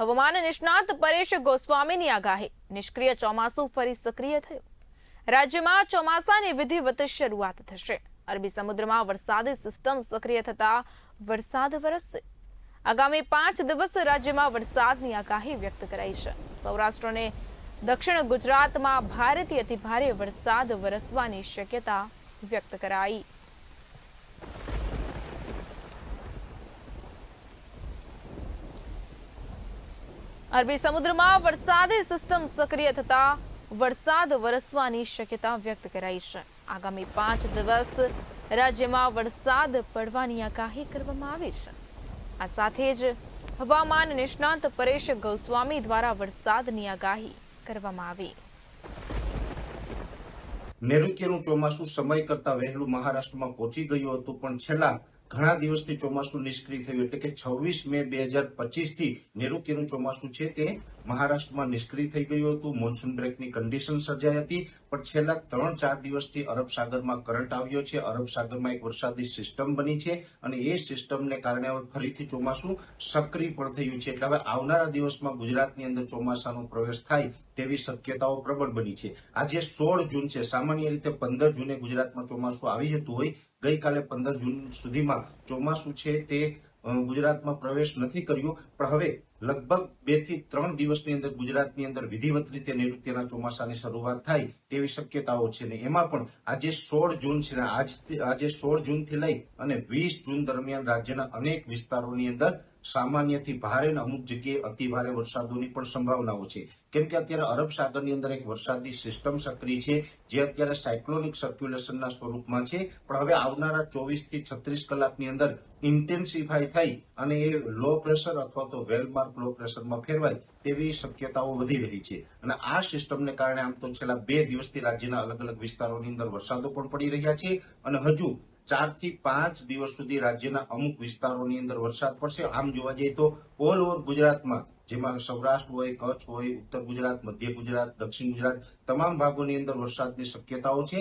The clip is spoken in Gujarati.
હવામાન નિષ્ણાત પરેશ ગોસ્વામીની આગાહી. નિષ્ક્રિય ચોમાસું ફરી સક્રિય થયું. રાજ્યમાં ચોમાસાની વિધિવત શરૂઆત થશે. અરબી સમુદ્રમાં વરસાદી સિસ્ટમ સક્રિય થતા વરસાદ વરસશે આગામી પાંચ દિવસ રાજ્યમાં વરસાદની આગાહી વ્યક્ત કરાઈ છે. સૌરાષ્ટ્ર અને દક્ષિણ ગુજરાતમાં ભારેથી અતિભારે વરસાદ વરસવાની શક્યતા વ્યક્ત કરાઈ. અરબી સમુદ્રમાં વરસાદી સિસ્ટમ સક્રિય થતા વરસાદ વરસવાની શક્યતા વ્યક્ત કરાઈ છે. આગામી પાંચ દિવસ રાજ્યમાં વરસાદ પડવાની આગાહી કરવામાં આવી છે. આ સાથે જ હવામાન નિષ્ણાંત પરેશ ગોસ્વામી દ્વારા વરસાદની આગાહી કરવામાં આવી. નૈઋત્યનું ચોમાસું સમય કરતા વહેલું મહારાષ્ટ્રમાં પહોંચી ગયું હતું, પણ છેલ્લા ઘણા દિવસથી ચોમાસું નિષ્ક્રિય થયું એટલે કે છવ્વીસ મે બે હજાર પચીસથી નૈઋત્યનું ચોમાસું છે તે મહારાષ્ટ્રમાં નિષ્ક્રિય થઈ ગયું હતું. મોન્સૂન બ્રેકની કન્ડિશન સર્જાઈ હતી. પણ છેલ્લા ત્રણ ચાર દિવસથી અરબ સાગરમાં કરંટ આવ્યો છે. અરબ સાગરમાં એક વરસાદી સિસ્ટમ બની છે અને એ સિસ્ટમને કારણે હવે ફરીથી ચોમાસું સક્રિય પણ થયું છે. એટલે હવે આવનારા દિવસમાં ગુજરાતની અંદર ચોમાસાનો પ્રવેશ થાય તેવી શક્યતાઓ પ્રબળ બની છે. આજે સોળ જૂન છે. સામાન્ય રીતે પંદર જૂને ગુજરાતમાં ચોમાસું આવી જતું હોય. ગઈકાલે પંદર જૂન સુધીમાં ચોમાસું છે તે ગુજરાતમાં પ્રવેશ નથી કર્યો, પણ હવે લગભગ બેથી ત્રણ દિવસની અંદર ગુજરાતની અંદર વિધિવત રીતે નૈઋત્યના ચોમાસાની શરૂઆત થાય તેવી શક્યતાઓ છે ને એમાં પણ આજે સોળ જૂન છે આજ આજે સોળ જૂનથી લઈ અને વીસ જૂન દરમિયાન રાજ્યના અનેક વિસ્તારોની અંદર સામાન્યથી ભારે અમુક જગ્યાએ અતિ ભારે વરસાદોની પણ સંભાવનાઓ છે. કેમ કે અત્યારે અરબ સાગરની અંદર એક વરસાદી સિસ્ટમ સક્રિય છે, જે અત્યારે સાયક્લોનિક સર્ક્યુલેશનના સ્વરૂપમાં છે. પણ હવે આવનારા ચોવીસથી છત્રીસ કલાકની અંદર ઇન્ટેન્સિફાઈ થઈ અને એ લો પ્રેશર અથવા તો વેલમાર્ક લો પ્રેશરમાં ફેરવાય તેવી શક્યતાઓ વધી રહી છે. અને આ સિસ્ટમને કારણે આમ તો છેલ્લા બે દિવસથી રાજ્યના અલગ અલગ વિસ્તારોની અંદર વરસાદો પણ પડી રહ્યા છે. અને હજુ ચારથી પાંચ દિવસ સુધી રાજ્યના અમુક વિસ્તારોની અંદર વરસાદ પડશે. આમ જોવા જઈએ તો ઓલ ઓવર ગુજરાતમાં, જેમાં સૌરાષ્ટ્ર હોય, કચ્છ હોય, ઉત્તર ગુજરાત, મધ્ય ગુજરાત, દક્ષિણ ગુજરાત, તમામ ભાગોની અંદર વરસાદની શક્યતાઓ છે.